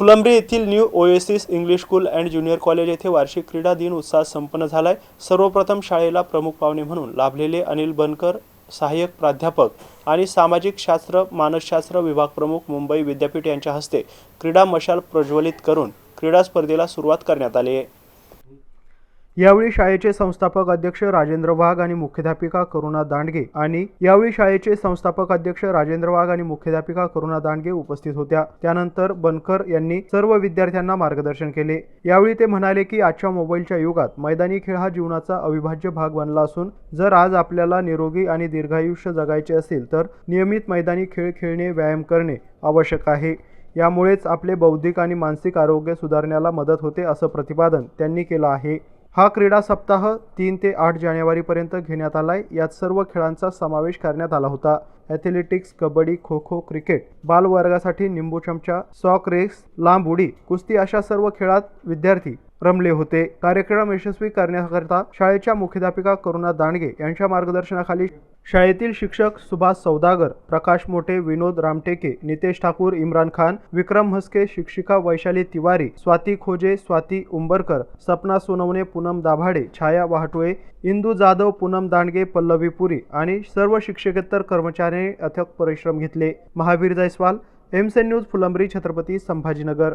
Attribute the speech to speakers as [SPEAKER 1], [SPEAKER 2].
[SPEAKER 1] फुलंब्री येथील new Oasis English school and junior college येथे वार्षिक क्रीडा दिन उत्साहात संपन्न झालाय. सर्वप्रथम शाळेला प्रमुख पाहुणे म्हणून लाभलेले अनिल बनकर सहाय्यक प्राध्यापक आणि सामाजिक शास्त्र मानसशास्त्र विभाग प्रमुख मुंबई विद्यापीठ यांच्या हस्ते क्रीडा मशाल प्रज्वलित करून क्रीडा स्पर्धेला सुरुवात करण्यात आली आहे. यावेळी शाळेचे संस्थापक अध्यक्ष राजेंद्र वाघ आणि मुख्याध्यापिका करुणा दांडगे आणि यावेळी शाळेचे संस्थापक अध्यक्ष राजेंद्र वाघ आणि मुख्याध्यापिका करुणा दांडगे उपस्थित होत्या. त्यानंतर बनकर यांनी सर्व विद्यार्थ्यांना मार्गदर्शन केले. यावेळी ते म्हणाले की आजच्या मोबाईलच्या युगात मैदानी खेळ हा जीवनाचा अविभाज्य भाग बनला असून जर आज आपल्याला निरोगी आणि दीर्घायुष्य जगायचे असेल तर नियमित मैदानी खेळ खेळणे व्यायाम करणे आवश्यक आहे. यामुळेच आपले बौद्धिक आणि मानसिक आरोग्य सुधारण्याला मदत होते असं प्रतिपादन त्यांनी केलं आहे. हा क्रीडा सप्ताह तीन ते आठ जानेवारीपर्यंत घेण्यात आलाय. यात सर्व खेळांचा समावेश करण्यात आला होता. ॲथलेटिक्स कबड्डी खो खो क्रिकेट बालवर्गासाठी निंबू चमचा सॉक रेस लांब उडी कुस्ती अशा सर्व खेळात विद्यार्थी रमले होते. कार्यक्रम यशस्वी करण्याकरता शाळेच्या मुख्याध्यापिका करुणा दांडगे यांच्या मार्गदर्शनाखाली शाळेतील शिक्षक सुभाष सौदागर प्रकाश मोठे विनोद रामटेके नितेश ठाकूर इम्रान खान विक्रम हस्के शिक्षिका वैशाली तिवारी स्वाती खोजे स्वाती उंबरकर सपना सोनवणे पूनम दाभाडे छाया वाहटुए इंदू जाधव पूनम दांडगे पल्लवी पुरी आणि सर्व शिक्षकेतर कर्मचाऱ्यांनी अथक परिश्रम घेतले. महावीर जयस्वाल एमसेन न्यूज फुलंब्री छत्रपती संभाजीनगर.